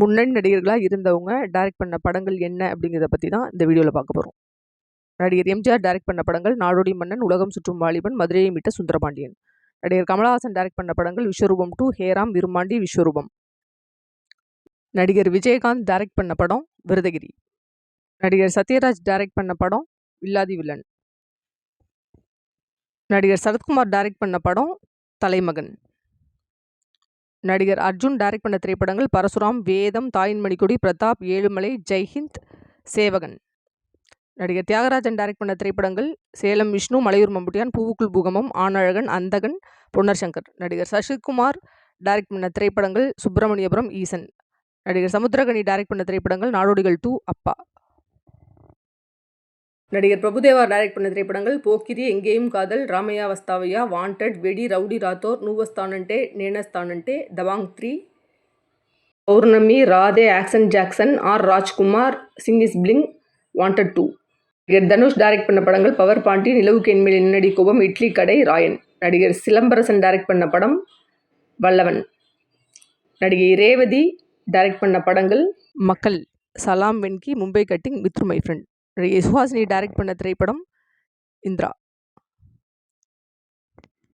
முன்னணி நடிகர்களாக இருந்தவங்க டைரக்ட் பண்ண படங்கள் என்ன அப்படிங்கிறத பற்றி தான் இந்த வீடியோவில் பார்க்க போகிறோம் நடிகர் எம்ஜிஆர் டைரக்ட் பண்ண படங்கள் நாடோடி மன்னன் உலகம் சுற்றும் வாலிபன் மதுரையை மீட்ட சுந்தரபாண்டியன். நடிகர் கமலஹாசன் டைரக்ட் பண்ண படங்கள் விஸ்வரூபம் டூ ஹேராம் விருமாண்டி விஸ்வரூபம். நடிகர் விஜயகாந்த் டைரக்ட் பண்ண படம் விருதகிரி. நடிகர் சத்யராஜ் டைரக்ட் பண்ண படம் வில்லாதி வில்லன். நடிகர் சரத்குமார் டைரக்ட் பண்ண படம் தலைமகன். நடிகர் அர்ஜுன் டைரக்ட் பண்ண திரைப்படங்கள் பரசுராம் வேதம் தாயின் மணிக்கொடி பிரதாப் ஏழுமலை ஜெய்ஹிந்த் சேவகன். நடிகர் தியாகராஜன் டைரக்ட் பண்ண திரைப்படங்கள் சேலம் விஷ்ணு மலையூர் மம்புட்டியான் பூவுக்குள் பூகமம் ஆனழகன் அந்தகன் பொன்னர் சங்கர். நடிகர் சசிகுமார் டைரக்ட் பண்ண திரைப்படங்கள் சுப்பிரமணியபுரம் ஈசன். நடிகர் சமுத்திரகனி டைரக்ட் பண்ண திரைப்படங்கள் நாடோடிகள் டூ அப்பா. நடிகர் பிரபுதேவா டைரக்ட் பண்ண திரைப்படங்கள் Pokkiri Engeyum Kadhal Ramaiya Vastavaiya wanted Vedi rowdy Rathore Nuvvostanante Nenoddantana Dabangg three Pournami Radhe action Jackson R Rajkumar Singh is bling wanted two நடிகர் தனுஷ் டைரக்ட் பண்ண படங்கள் பவர் பாண்டி நிலவுக்கு என்மேல் என்னடி கோபம் இட்லி கடை ராயன். நடிகர் சிலம்பரசன் டைரக்ட் பண்ண படம் வல்லவன். நடிகை ரேவதி டைரக்ட் பண்ண படங்கள் மக்கள் சலாம் Venky Mumbai cutting with my friend Suhasini direct பண்ண திரைப்படம் இந்திரா.